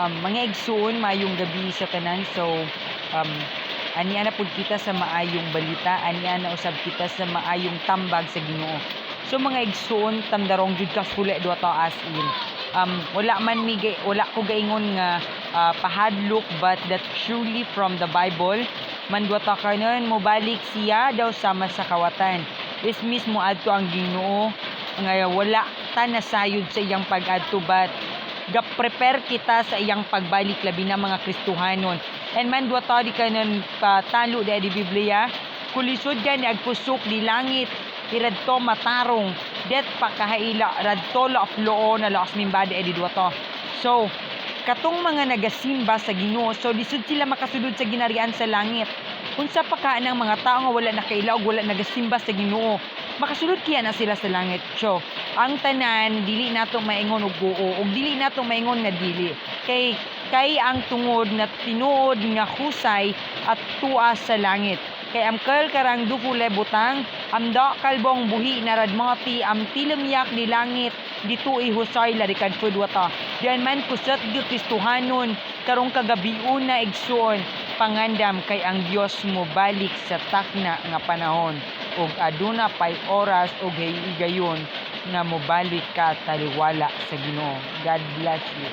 um, mga igsoon maayong gabi sa tanan. So um, aniya na pud kita sa maayong balita aniya na usab kita sa maayong tambag sa Ginoo. So mga igsoon tamdarong jud ka sule do to as in. Um, wala man mi wala ko gaingon nga ah, pahadlok but that truly from the Bible man ta kanon mo balik siya daw sama sa kawatan is mismo adto ang Ginoo nga wala ta nasayod sa iyang pag-adto but ga-prepare kita sa iyang pagbalik labi na mga Kristohanon. And man duwa ta di kanon patalo di di Biblia, kulisod yan agpusok di langit iradto matarong det pakahaila radto of loo na laos mimbada edi duwa to. So, katong mga nagasimba sa Ginoo so lisod sila makasulod sa ginarian sa langit unsa pa ka ng mga tao nga wala nakailaw wala nagasimba sa Ginoo makasulod kiya na sila sa langit so ang tanan dili nato maingon og buo ug dili nato maingon nga dili. Kay kay ang tungod na tinuod nga husay at tuwa sa langit. Kay am kel karang dukule butang am da kalbong buhi na radmati am tilemyak di langit dito ihusay larikan pudwata diyan man kusat gyud Kristohanon karong kagabiun na igsuon pangandam kay ang Dios mo balik sa takna nga panahon. Ug aduna pay oras ug higayon nga mobalik ka taliwala sa Ginoo. God bless you